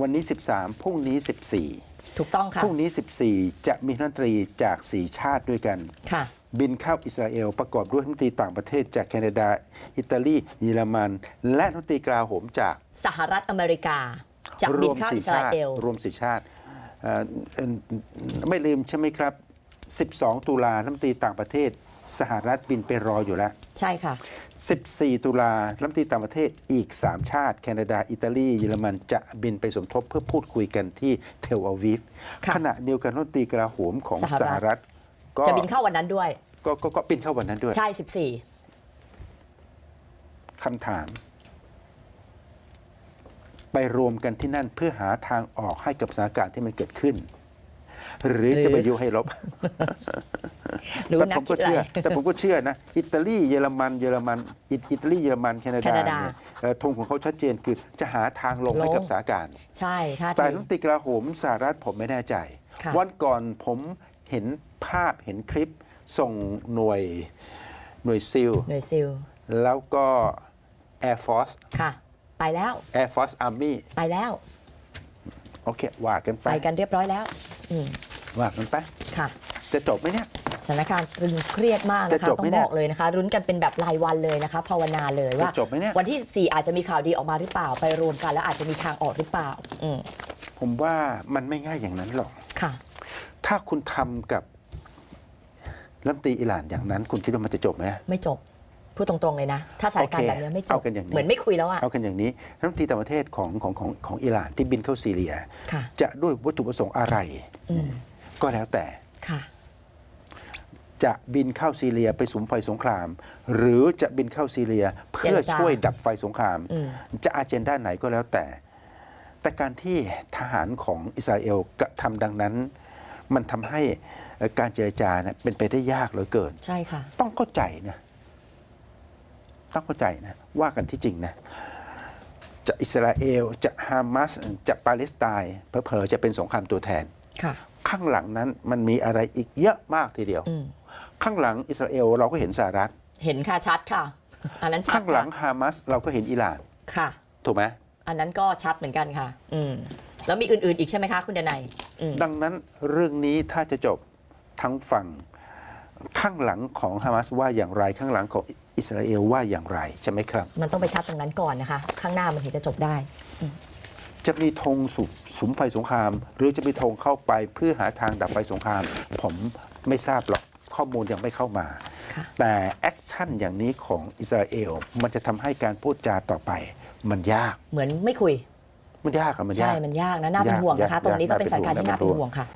วันนี้ 13 พรุ่งนี้ 14 ถูกต้องค่ะ พรุ่งนี้ 14 จะมีรัฐมนตรีจาก4ชาติด้วยกัน ค่ะ บินเข้าอิสราเอลประกอบด้วยรัฐมนตรีต่างประเทศจากแคนาดา อิตาลี เยอรมัน และรัฐมนตรีกลาโหมจากสหรัฐอเมริกา จะบินเข้าอิสราชาติเอล รวมสี่ชาติเอ่อเอ่อไม่ลืมใช่ไหมครับ 12 ตุลารัฐมนตรีต่างประเทศ สหรัฐบินไปรออยู่แล้ว ใช่ค่ะ 14 ตุลารัฐมนตรีต่างประเทศอีก 3 ชาติ แคนาดา อิตาลี เยอรมันจะบินไปสมทบเพื่อพูดคุยกันที่เทลอาวิฟค่ะ ขณะเดียวกันรัฐมนตรีกลาโหมของสหรัฐสหรัฐ ก็จะบินเข้าวันนั้นด้วย ก็ก็ก็บินเข้าวันนั้นด้วยใช่คำถาม ไปรวมกันที่นั่นเพื่อหาทางออกให้กับสถานการณ์ที่มันเกิดขึ้น หรือหรือจะไปยุให้ลบ 14รู้แต่นัผกมคิก็ดอะไร เชื่อ แต่ผมก็เชื่อนะ อิตาลีเยอรมันเยอรมันอิอิตาลีเยอรมันแคนาแคดานาดาเนี่ยเอ่อธงของเขาชัดเจนคือจะหาทางลงให้ลงกับสถานการณ์ใช่ท่าแต่ที รัฐมนตรีกลาโหมสหรัฐผมไม่แน่ใจ ค่ะวันก่อนผมเห็นภาพเห็นคลิปส่งหน่วยหน่วยซิล หน่วยซิลแล้วก็ Air Force ค่ะ ไปแล้ว Air Force Army ไปแล้ว โอเคว่ากันไปไปกันเรียบร้อยแล้ว อืมว่ากันไป ค่ะ จะจบไหมเนี่ย สถานการณ์ตรึงเครียดมากนะจะคะจบต้อไหมงเนี่บยอกเลยนะคะรุ้นกันเป็นแบบรายวันเลยนะคะ ภาวนาเลยว่า จะจบไหมเนี่ย วันที่ 14 อาจจะมีข่าวดีออกมาหรือเปล่าไปรวมกันแล้วอาจจะมีทางออกหรือเปล่า อืมผมว่ามันไม่ง่ายอย่างนั้นหรอก ค่ะ ถ้าคุณทำกับรัฐมนตรีอิหร่านอย่างนั้น คุณคิดว่ามันจะจบไหม ไม่จบพูดตรงๆเลยนะ ถ้าสถานการณ์โอเคแบบนี้ไม่จบเอากันอย่างนี้ เหมือนไม่คุยแล้วอะเอากันอย่างนี้รัฐมนตรีต่างประเทศของของของของอิหร่านที่บินเข้าซีเรีย ค่ะ จะด้วยวัตถุประสงค์อะไร อืม ก็แล้วแต่ ค่ะ จะบินเข้าซีเรียไปสุมไฟสงคราม หรือจะบินเข้าซีเรียเพื่อเจรจาช่วยดับไฟสงครามอืมจะอาเจนด้านไหนก็แล้วแต่ แต่การที่ทหารของอิสราเอลกระทำดังนั้น มันทำให้เอ่อการเจรจานะเป็นไปได้ยากเหลือเกิน ใช่ค่ะ ต้องเข้าใจนะต้องเข้าใจนะว่ากันที่จริงนะจะอิสราเอลจะฮามาสจะปาเลสไตน์เผลอๆจะเป็นสงครามตัวแทนค่ะข้างหลังนั้นมันมีอะไรอีกเยอะมากทีเดียวอืม ข้างหลังอิสราเอลเราก็เห็นสหรัฐ เห็นค่ะชัดค่ะ อันนั้นชัดข้างหลังค่ะฮามาสเราก็เห็นอิหร่านค่ะ ถูกไหมอันนั้นก็ชัดเหมือนกันค่ะ อืมแล้วมีอื่น ๆ อีกใช่ไหมคะ คุณเดนัยอืมดังนั้นเรื่องนี้ถ้าจะจบทั้งฝั่งข้างหลังของฮามาสว่าอย่างไรข้างหลังของอิสราเอลว่าอย่างไรใช่ไหมครับ มันต้องไปชัดตรงนั้นก่อนนะคะ ข้างหน้ามันถึงจะจบได้ จะมีธงสุสุมไฟสงคราม หรือจะมีธงเข้าไปเพื่อหาทางดับไฟสงคราม ผมไม่ทราบหรอก ข้อมูลยังไม่เข้ามาค่ะแต่แอคชั่นอย่างนี้ของอิสราเอลมันจะทำให้การพูดจาต่อไป มันยาก เหมือนไม่คุย มันยากอะมันใช่ยากมันยากนะ น่าเป็นยากห่วงนะคะยากตรงนี้ก็เป็นสถานการณ์ที่น่าน่าเป็เป็นนห่วงห่วงค่ะ